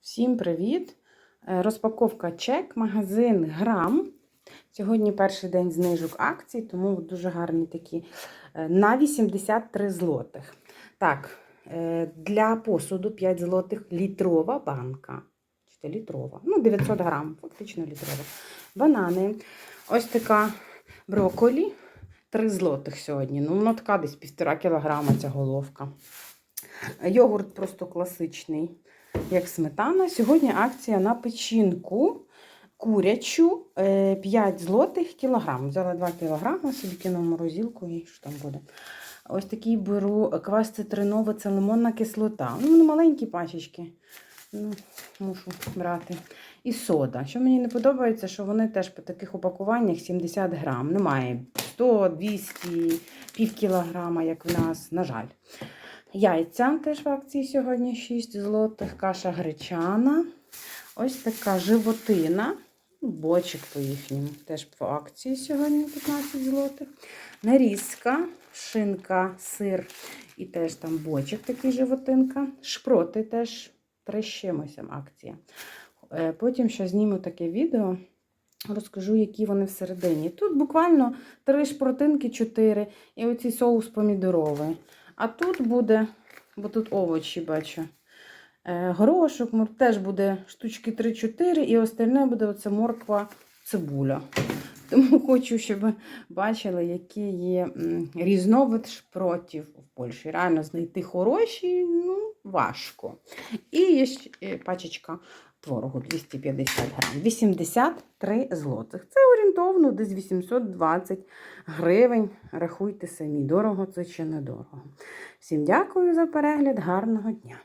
Всім привіт! Е, Розпаковка чек, магазин Грам. Сьогодні перший день знижок акцій, тому дуже гарні такі е, на 83 злотих. Так, е, для посуду 5 злотих літрова банка. Чи літрова? Ну, 900 грам, фактично літрова. Банани. Ось така брокколі. 3 злотих сьогодні. Ну, воно така десь півтора кілограма ця головка. Йогурт просто класичний, як сметана. Сьогодні акція на печінку курячу е, 5 злотих кілограм. Взяла 2 кілограми, собі кинула в морозилку і що там буде. Ось такий беру квас цитриновий, це лимонна кислота. Ну, маленькі пачечки. Ну, мушу брати. І сода. Що мені не подобається, що вони теж по таких упакуваннях 70 грам. Немає 100, 200, пів кілограма, як в нас, на жаль. Яйця теж в акції сьогодні 6 злотих, каша гречана. Ось така животина, ну, бочик по їхньому, теж по акції сьогодні 15 злотих. Нарізка, шинка, сир і теж там бочик такий животинка. Шпроти теж 3 з чимось там акція. Е, Потім ще зніму таке відео. Розкажу, які вони всередині. Тут буквально три шпротинки, чотири, і оцей соус помідоровий. А тут буде, бо тут овочі бачу. е, Горошок, теж буде штучки 3-4, і остальне буде оце морква, цибуля. Тому хочу, щоб ви бачили, які є різновид шпротів в Польщі. Реально знайти хороші ну, важко. І є ще пачечка творогу 250 грам. 83 злотих. Це орієнтовно десь 820 гривень. Рахуйте самі, дорого це чи недорого. Всім дякую за перегляд, гарного дня!